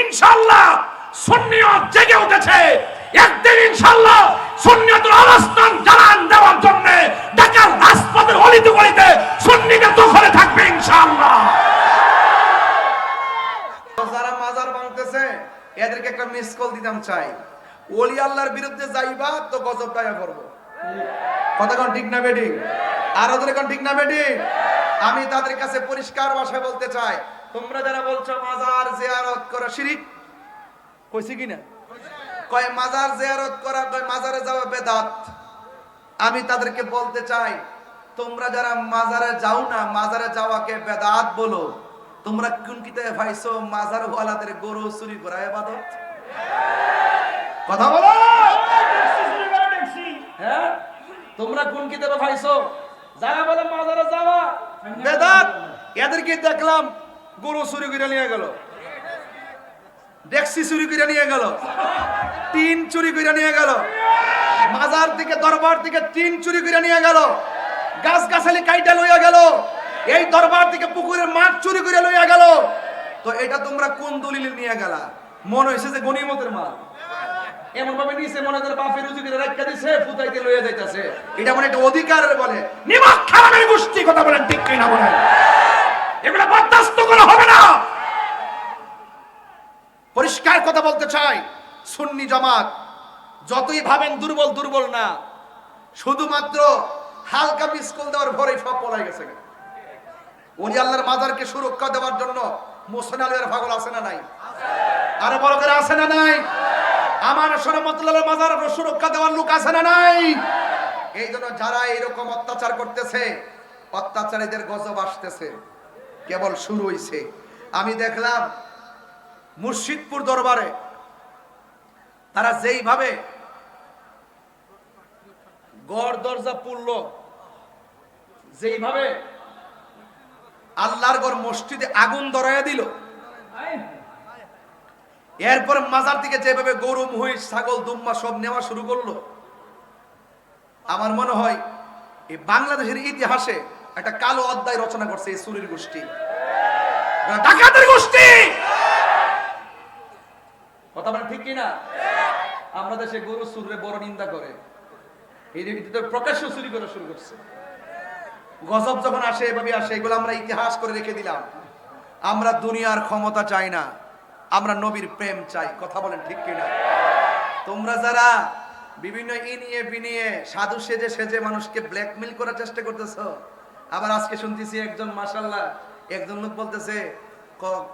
ইনশাল্লাহ সুন্নিয়ত জেগে উঠেছে। একদিন ইনশাল্লাহ সুন্নিয়তের অবস্থান জানান দেওয়ার জন্য ঢাকার রাজপথের অলিতে গলিতে সুন্নিকে দখলে থাকবে ইনশাল্লাহ যারা মাজার ভাঙতেছে, এদেরকে একটা মিস কল দিতাম চাই। ওলি আল্লাহর বিরুদ্ধে যাইবা তো গজব দায়া করব। কথা কোন ঠিক না বেটি আর ওদের কোন ঠিক না আমি তাদের কাছে পরিষ্কার ভাষায় বলতে চাই তোমরা যারা বলছো মাজার জিয়ারত করা শিরিক কইছি কিনা কয় মাজার জিয়ারত করা কয় মাজারে যাওয়া বেদাত। আমি তাদেরকে বলতে চাই তোমরা যারা মাজারে যাও না মাজারে যাওয়াকে বেদাত বলো। তোমরা কোন কিতাবে ভাইছো মাজার ওয়ালাদের গরু চুরি করা ইবাদত কথা বলো। হ্যাঁ? তোমরা কোন কিতাবে ভাইছো যারা বলে মাজারে যাওয়া বেদাত। এদেরকে দেখলাম গরু চুরি করে নিয়ে গেল। ডেক্সি চুরি করে নিয়ে গেল। টিন চুরি করে নিয়ে গেল। মাজার থেকে দরবার থেকে টিন চুরি করে নিয়ে গেল। গাছ গাছালি কাইটা লইয়া গেল। এই দরবার থেকে পুকুরের মাছ চুরি করে লইয়া গেল। তো এটা তোমরা কোন দলিল নিয়ে গেলা? মনে হয়েছে যে গনিমতের মাল। এমন ভাবে নিছে, মনে করে বাপের রুজি করে রাখা দিছে ফুতাইতে লইয়া যাইতাছে। এটা মানে একটা অধিকারের বলে। নিমক খারাপের গোষ্ঠী, কথা বলেন ঠিক কিনা বলেন এগুলো বরদাস্ত করা হবে না পরিষ্কার কথা বলতে চাই, সুন্নি জামাত, যতই ভাবেন দুর্বল দুর্বল না, শুধুমাত্র হালকা মিসকল দেওয়ার ভরেই সব পলাই গেছে ওলি আল্লাহর মাজারকে সুরক্ষা দেওয়ার জন্য মোসেন আলের পাগল আছে না নাই? আরও বড় করে আছে না নাই? আমার সরমতুল্লাহ মাজার সুরক্ষা দেওয়ার লোক আছে না নাই? এই জন্য যারা এরকম অত্যাচার করতেছে, অত্যাচারীদের গজব আসতেছে। কেবল শুরু হইছে। আমি দেখলাম মুর্শিদপুর দরবারে তারা যেইভাবে গড় দরজা পুরল যেইভাবে আল্লাহর গড় মসজিদে আগুন ধরাইয়া দিল, এরপর মাজার থেকে যেভাবে গরু, মহিষ, ছাগল দুম্মা সব নেওয়া শুরু করল, আমার মনে হয় এই বাংলাদেশের ইতিহাসে একটা কালো অধ্যায় রচনা করছে এই সুরির গোষ্ঠী। গোষ্ঠী! কথা বলে ঠিক কিনা? আমরা দেশে গরু সুরে বড় নিন্দা করে। রীতিতে প্রকাশ্য চুরি করা শুরু করছে। গজব যখন আসে, এভাবে আসে, এগুলো আমরা ইতিহাস করে রেখে দিলাম। আমরা দুনিয়ার ক্ষমতা চাই না, আমরা নবীর প্রেম চাই। কথা বলেন ঠিক কিনা? তোমরা যারা বিভিন্ন ই নিয়ে বিনিয়ে সাধু সেজে সেজে মানুষকে ব্ল্যাকমেল করার চেষ্টা করতেছ, আবার আজকে শুনতেছি একজন মাসাল্লাহ একজন লোক বলতেছে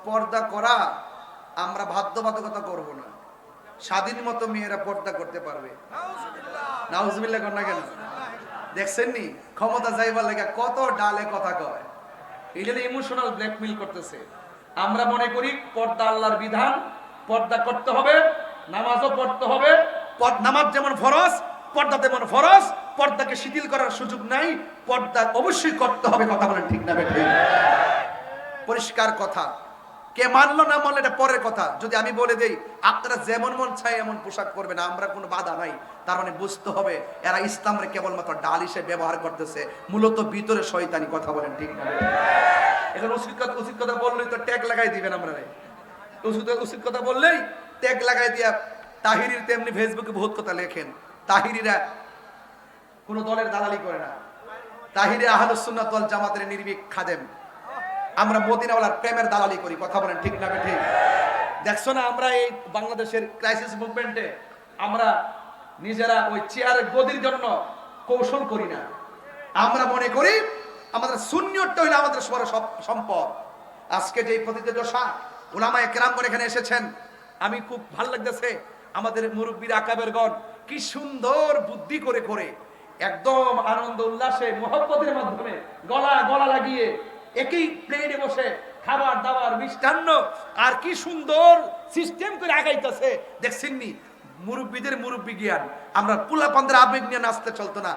পর্দা করা আমরা বাধ্যবাধকতা করব না। স্বাধীন মতো মেয়েরা পর্দা করতে পারবে। নাউজুবিল্লাহ কর না কেন? দেখছেন নি? ক্ষমতা যাইবার লাগে কত ডালে কথা কয়। জন্য ইমোশনাল ব্ল্যাকমেল করতেছে। আমরা মনে করি পর্দা আল্লাহর বিধান, পর্দা করতে হবে, নামাজও পড়তে হবে। নামাজ যেমন ফরজ, পর্দা তেমন ফরজ, পর্দাকে শিথিল করার সুযোগ নাই, পর্দা অবশ্যই করতে হবে, কথা বলেন ঠিক না পরিষ্কার কথা। কে মানলো না মানলো, এটা পরের কথা। যদি আমি বলে দেই, আপনারা যেমন মন চাই এমন পোশাক করবেন আমরা কোনো বাধা নাই। তার মানে বুঝতে হবে, এরা ইসলামরে কেবলমাত্র ডাল হিসেবে ব্যবহার করতেছে। মূলত ভিতরে শয়তানি কথা বলেন, ঠিক না? এখন উচিত কথা উচিত কথা বললেই তো ট্যাগ লাগাই দিবেন আমরা। উচিত উচিত কথা বললেই ট্যাগ লাগাই দিয়া তাহিরির তেমনি ফেসবুকে বহুত কথা লেখেন। তাহিরিরা কোনো দলের দালালি করে না। তাহিরে আহলুসুন্নাত ওয়াল জামাতের নির্ভীক খাদেম। আমরা মদিনাওয়ালার প্রেমের দালালি করি, কথা বলেন ঠিক না ঠিক দেখছ না, আমরা এই বাংলাদেশের ক্রাইসিস মুভমেন্টে আমরা নিজেরা ওই চেয়ারের গদির জন্য কৌশল করি না। আমরা মনে করি আমাদের শূন্যটা হইলে আমাদের সবার সব সম্পদ। আজকে যে প্রতিযোগিতা ওলামায় করে এখানে এসেছেন, আমি খুব ভালো লাগতেছে আমাদের মুরব্বীর আকাবের গণ কি সুন্দর বুদ্ধি করে করে একদম আনন্দ, উল্লাসে, মোহব্বতের মাধ্যমে গলা গলা লাগিয়ে একই প্লেনে বসে খাবার, দাবার, মিষ্টান্ন। আর কি সুন্দর সিস্টেম করে আগাইতেছে। দেখছেননি মুরব্বীদের মুরব্বী জ্ঞান। আমরা পুলা পান্দের আবেগ নিয়ে নাচতে চলতো না।